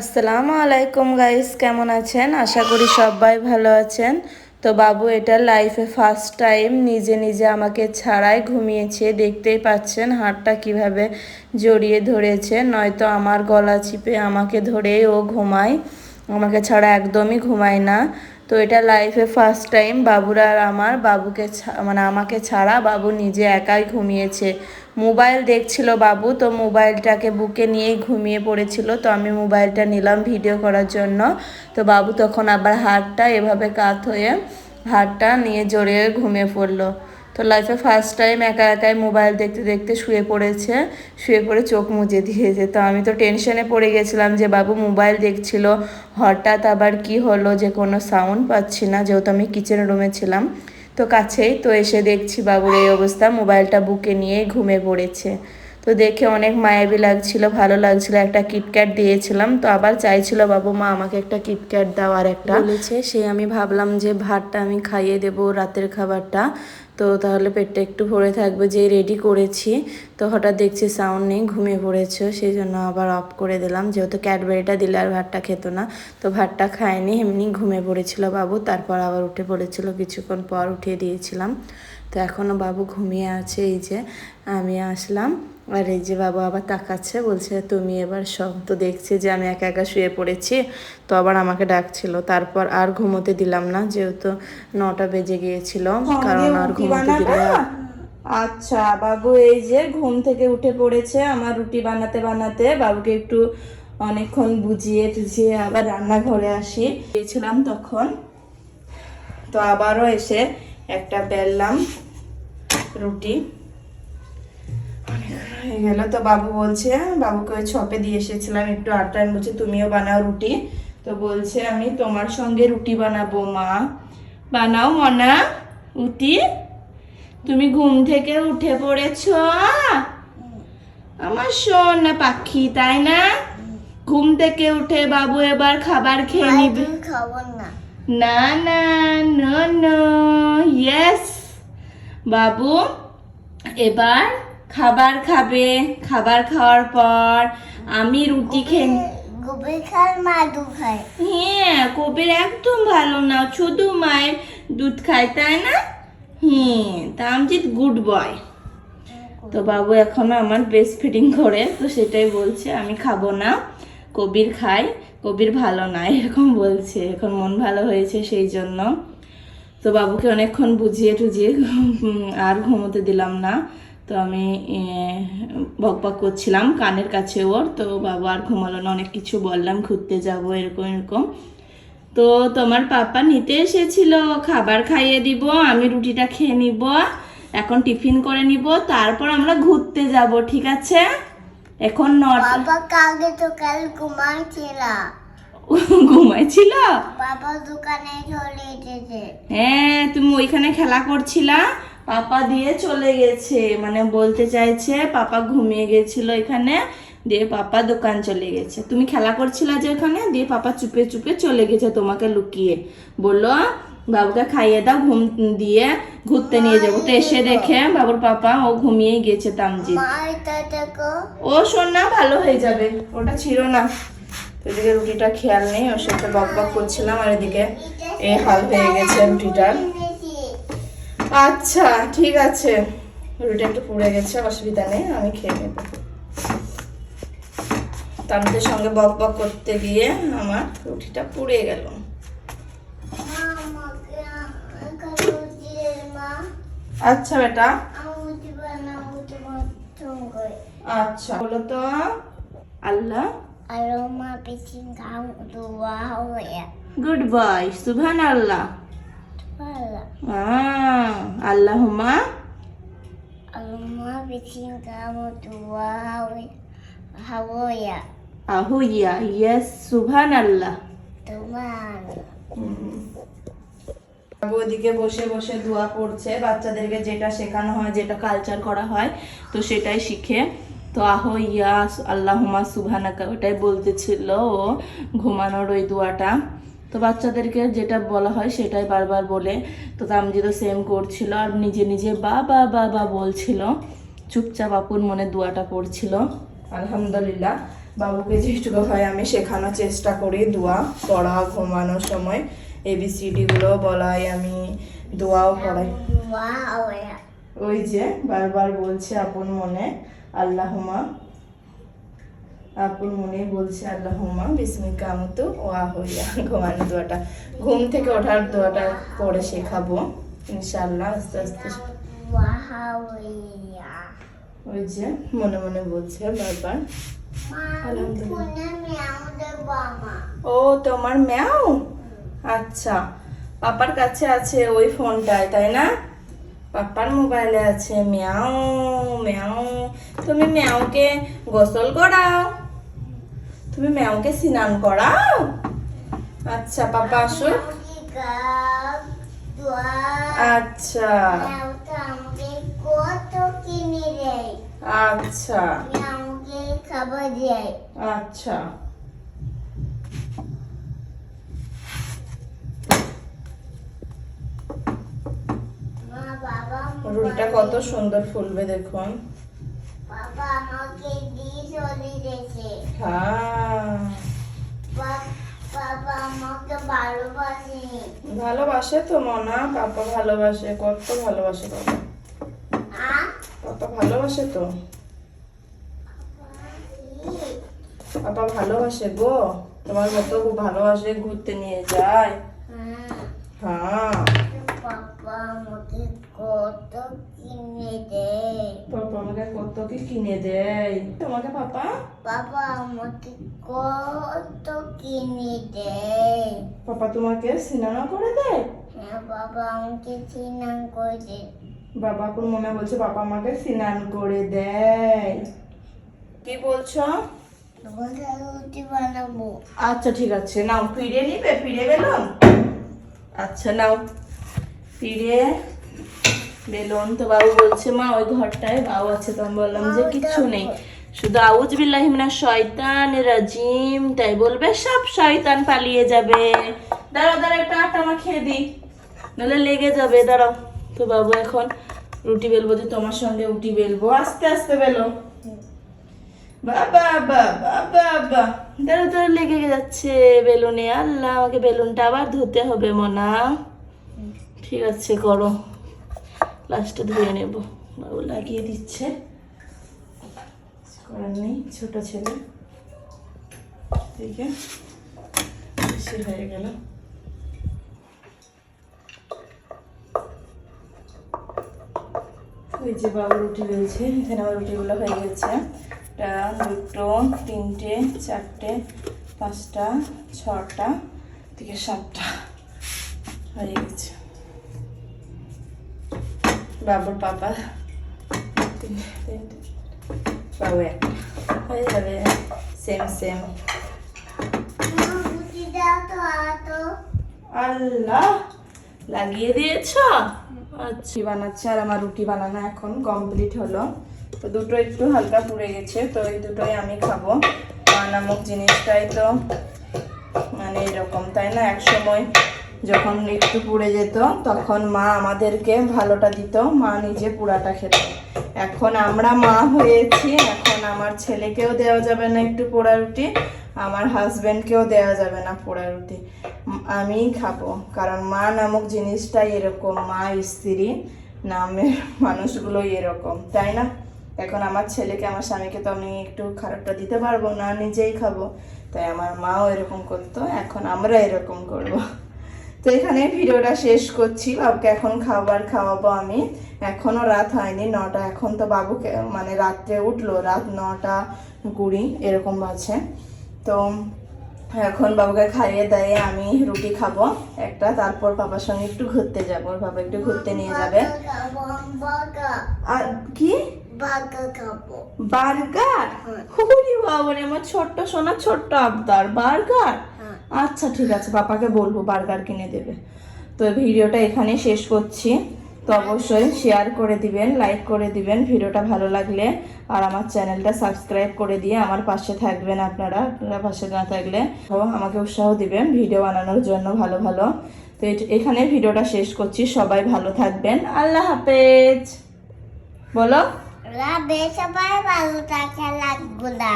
আসসালামু আলাইকুম গাইস কেমন আছেন? আশা করি সবাই ভালো আছেন। তো বাবু, এটা লাইফে ফার্স্ট টাইম নিজে নিজে আমাকে ছাড়াই ঘুমিয়েছে। দেখতেই পাচ্ছেন হাতটা কীভাবে জড়িয়ে ধরেছে। নয়তো আমার গলা চিপে আমাকে ধরেই ও ঘুমায়। আমাকে ছাড়া একদমই ঘুমায় না। তো এটা লাইফে ফার্স্ট টাইম বাবুরা আর আমার, বাবুকে মানে আমাকে ছাড়া বাবু নিজে একাই ঘুমিয়েছে। মোবাইল দেখছিল বাবু, তো মোবাইলটাকে বুকে নিয়েই ঘুমিয়ে পড়েছিল। তো আমি মোবাইলটা নিলাম ভিডিও করার জন্য। তো বাবু তখন আবার হাতটা এভাবে কাত হয়ে হাতটা নিয়ে জড়িয়ে ঘুমিয়ে পড়ল। তো লাইফে ফার্স্ট টাইম একা একাই মোবাইল দেখতে দেখতে শুয়ে পড়েছে, শুয়ে পড়ে চোখ মুজে দিয়েছে। তো আমি তো টেনশনে পড়ে গেছিলাম যে বাবু মোবাইল দেখছিল, হঠাৎ আবার কি হলো যে কোনো সাউন্ড পাচ্ছি না, যেহেতু আমি কিচেন রুমে ছিলাম। তো কাছেই তো এসে দেখছি বাবুর এই অবস্থা, মোবাইলটা বুকে নিয়ে ঘুমে পড়েছে। তো দেখে অনেক মায়াবি লাগছিল, ভালো লাগছিল, একটা কিটক্যাট দিয়েছিলাম। তো আবার চাইছিল, বাবু, মা, আমাকে একটা কিটক্যাট দাও আর একটা। বলেছে, সে আমি ভাবলাম যে ভাতটা আমি খাইয়ে দেবো রাতের খাবারটা। তো তাহলে পেটটা একটু ভরে থাকবে, যে রেডি করেছি। তো হঠাৎ দেখছি সাউন্ড নেই, ঘুমিয়ে পড়েছে সেই জন্য আবার অফ করে দিলাম। যেহেতু ক্যাডবেরিটা দিলে আর ভাতটা খেত না, তো ভাতটা খায়নি, এমনি ঘুমিয়ে পড়েছিল বাবু, তারপর আবার উঠে পড়েছিল, কিছুক্ষণ পর উঠিয়ে দিয়েছিলাম। তো এখনও বাবু ঘুমিয়ে আছে, এই যে আমি আসলাম। আর এই যে বাবু আবার তাকাচ্ছে বলছে তুমি এবার সব তো দেখছে যে আমি একা একা শুয়ে পড়েছি তো আবার আমাকে ডাকছিল। তারপর আর ঘুমোতে দিলাম না যেহেতু নটা বেজে গিয়েছিল কারণ আর ঘুমোতে দিলে আচ্ছা বাবু এই যে ঘুম থেকে উঠে পড়েছে আমার রুটি বানাতে বানাতে বাবুকে একটু অনেকক্ষণ বুঝিয়ে টুঝিয়ে আবার রান্নাঘরে আসি। গিয়েছিলাম তখন তো আবারও এসে একটা বেললাম রুটি। হয়ে গেল তো বাবু বলছে বাবুকে ওই ছপে দিয়ে এসেছিলাম একটু আটা বলছি তুমিও বানাও রুটি? তো বলছে আমি তোমার সঙ্গে রুটি বানাবো মা। বানাও মনা রুটি তুমি ঘুম থেকে উঠে পড়েছ? আমার সোনা পাখি তাই না? ঘুম থেকে উঠে বাবু এবার খাবার খেয়ে নিবে। না। না না নো নো ইয়েস বাবু এবার খাবার খাবে খাবার খাওয়ার পর আমি রুটি খেয়ে মা হ্যাঁ কবির একদম ভালো না শুধু মায়ের দুধ খায় তাই না? হ্যাঁ তা আমি গুড বয়। তো বাবু এখনও আমার ব্রেস্ট ফিডিং করে তো সেটাই বলছে আমি খাব না কবির খাই কবির ভালো না এরকম বলছে এখন মন ভালো হয়েছে সেই জন্য। তো বাবুকে অনেকক্ষণ বুঝিয়ে টুঝিয়ে আর ঘুমোতে দিলাম না। তো আমি বক বক করছিলাম কানের কাছে ওর। তো বাবা আর ঘুমালো না অনেক কিছু বললাম ঘুরতে যাব এরকম এরকম। তো তোমার পাপা নিতে এসেছিল খাবার খাইয়ে দিব আমি রুটিটা খেয়ে নিব এখন টিফিন করে নিব তারপর আমরা ঘুরতে যাব ঠিক আছে? এখন বাবা কাগে তো কাল ঘুমাইছিল। ঘুমাইছিল? বাবা দোকানে চলে এসেছে। হ্যাঁ তুমি ওইখানে খেলা করছিলা? পাপা দিয়ে চলে গেছে। মানে বলতে চাইছে, পাপা ঘুমিয়ে গেছিল এখানে, দিয়ে পাপা দোকান চলে গেছে। তুমি খেলা করছিলা যে ওখানে? দিয়ে পাপা চুপে চুপে চলে গেছে তোমাকে লুকিয়ে। বলল, বাবুকে খাইয়ে দাও, ঘুম দিয়ে ঘুরতে নিয়ে যাব। তো এসে দেখে বাবুর পাপা, ও ঘুমিয়েই গেছে তামজিৎ মা ও শোন না, ভালো হয়ে যাবে। ওটা ছিল না। এদিকে রুটিটা খেয়াল নেই, ওর সাথে বক বক করছিলাম, আর এদিকে এই হাল হয়ে গেছে রুটিটার। আচ্ছা ঠিক আছে। রুটিটা একটু পুড়ে গেছে অসুবিধা নেই আমি খেয়ে নেব। তামদের সঙ্গে বক বক করতে গিয়ে আমার রুটিটা পুড়ে গেল। রুটি আচ্ছা বেটা। রুটি আচ্ছা বলো তো। আল্লাহ। মা পিছিন খাও দোয়া হবে গুড বয় সুবহান আল্লাহ ভালো আল্লাহ হুমা আর মা পিছিন খাও দোয়া হবে হবে আহুইয়া ইয়েস সুবহান আল্লাহ ওদিকে বসে বসে দোয়া পড়ছে বাচ্চাদেরকে যেটা শেখানো হয় যেটা কালচার করা হয় তো সেটাই শিখে। তো আহো ইয়া আল্লাহুমা সুবহানাকা ওটাই বলতেছিল ও ঘুমানোর ওই দোয়াটা। তো বাচ্চাদেরকে যেটা বলা হয় সেটাই বারবার বলে। তো তামজিদও সেম করছিল আর নিজে নিজে বা বা বা বা বলছিল। চুপচাপ আপুর মনে দোয়াটা পড়ছিল। আলহামদুলিল্লাহ বাবুকে যেটুকু হয় আমি শেখানোর চেষ্টা করি দোয়া পড়া ঘুমানোর সময়। এবিসিডিগুলো বলাই আমি দোয়াও পড়াই. ওই যে বারবার বলছে আপন মনে আল্লাহুমা আপন মনে বলছে আল্লাহুমা বিসমিকা আমতু ওয়া হইয়া ঘুমানো দোয়াটা। ঘুম থেকে ওঠার দোয়াটা পড়ে শেখাবো ইনশাল্লাহ আস্তে আস্তে। ওই যে মনে মনে বলছে বারবার। ও তোমার ম্যাও আচ্ছা পাপার কাছে আছে ওই ফোনটায় তাই না? পাপার মোবাইলে আছে ম্যাও ম্যাও তুমি ম্যাওকে গোসল করাও। তুমি ম্যাওকে স্নান করাও? আচ্ছা পাপা আসুক। আচ্ছা। কত আচ্ছা। খাবার দেয় আচ্ছা কত সুন্দর ফুলবে দেখুন। বাবা আমাকে দিয়ে চলে গেছে। হ্যাঁ। ভালোবাসে তো মনা পাপা ভালোবাসে কত ভালোবাসে বাবা। পাপা ভালোবাসে তো? পাপা ভালোবাসে গো? তোমার মতো খুব ভালোবাসে ঘুরতে নিয়ে যায়। হ্যাঁ। আমাকে কত কিনে দেয়? পাপা আমাকে কত কি কিনে দেয়? তোমাকে পাপা? বাবা আমাকে কত কিনে দেয়? পাপা তোমাকে সিনেমা করে দেয়? হ্যাঁ বাবা আমাকে স্নান করে দেয়। বাবা কোন মনে বলছে বাবা আমাকে স্নান করে দেয়? কি বলছো? রুটি বানাবো। আচ্ছা ঠিক আছে নাও ফিরে নিবে ফিরে গেলাম আচ্ছা নাও ফিরে বেলুন। তো বাবু বলছে মা ওই ঘরটায় বাবু আছে। তো আমি বললাম যে কিচ্ছু নেই। শুধু আউজ বিল্লাহি মিনাশ শয়তান রাজিম। তাই বলবে সব শয়তান পালিয়ে যাবে। দাঁড়াও দাঁড়াও একটা আটা আমার খেয়ে দিই। নাহলে লেগে যাবে। দাঁড়াও। তো বাবু এখন রুটি বেলবো যে তোমার সঙ্গে রুটি বেলবো। আস্তে আস্তে বেলো। বাবা বাবা বাবা দাঁড়া দাঁড়া লেগে যাচ্ছে বেলুনে। আল্লাহ আমাকে বেলুনটা আবার ধুতে হবে মনা। ঠিক আছে করো। লাস্টে ধুয়ে নেব। বাবু লাগিয়ে দিচ্ছে। করার নেই, ছোট ছেলে। আছে বেশি হয়ে গেল। ওই যে বাবু রুটি রয়েছে, এখানে আমার রুটিগুলো হয়ে গেছে। একটা, দুটো, তিনটে, চারটে, পাঁচটা, ছটা থেকে সাতটা। হয়ে গেছে। বাবুর পাপা বাবু একটা হয়ে যাবে সেম সেম আল্লাহ লাগিয়ে দিয়েছ? আচ্ছা। বানাচ্ছে আর আমার রুটি বানানো এখন কমপ্লিট হলো। তো দুটো একটু হালকা পুড়ে গেছে, তো এই দুটোই আমি খাব। মা নামক জিনিসটাই তো মানে এরকম, তাই না? এক সময় যখন একটু পুড়ে যেত, তখন মা আমাদেরকে ভালোটা দিত, মা নিজে পুরাটা খেত। এখন আমরা মা হয়েছি, এখন আমার ছেলেকেও দেওয়া যাবে না একটু পোড়া রুটি, আমার হাজব্যান্ডকেও দেওয়া যাবে না পোড়া রুটি। আমিই খাব, কারণ মা নামক জিনিসটাই এরকম, মা স্ত্রী নামের মানুষগুলোই এরকম, তাই না? এখন আমার ছেলেকে, আমার স্বামীকে তো আমি একটু খারাপটা দিতে পারব না, নিজেই খাব। তাই আমার মাও এরকম করতো, এখন আমরা এরকম করব। তো এখানে ভিডিওটা শেষ করছি। বাবুকে এখন খাবার খাওয়াবো আমি। এখনও রাত হয়নি নটা। এখন তো বাবুকে মানে রাত্রে উঠল রাত নটা কুড়ি এরকম আছে তো এখন বাবুকে খাইয়ে দাইয়ে আমি রুটি খাব একটা। তারপর বাবার সঙ্গে একটু ঘুরতে যাব। বাবা একটু ঘুরতে নিয়ে যাবে। আর কি? বার্গার? হুরি বাবারে আমার ছোট্ট সোনা ছোট্ট আবদার। বার্গার? হ্যাঁ। আচ্ছা ঠিক আছে পাপাকে বলব, বার্গার কিনে দেবে। তো ভিডিওটা এখানে শেষ করছি। তো অবশ্যই শেয়ার করে দিবেন লাইক করে দিবেন, ভিডিওটা ভালো লাগলে। আর আমার চ্যানেলটা সাবস্ক্রাইব করে দিয়ে আমার পাশে থাকবেন আপনারা আপনারা পাশে না থাকলে। আমাকে উৎসাহ দিবেন ভিডিও বানানোর জন্য ভালো ভালো। তো এখানে ভিডিওটা শেষ করছি। সবাই ভালো থাকবেন। আল্লাহ হাফেজ। বলো। সবাই ভালো থাকে লাগবো না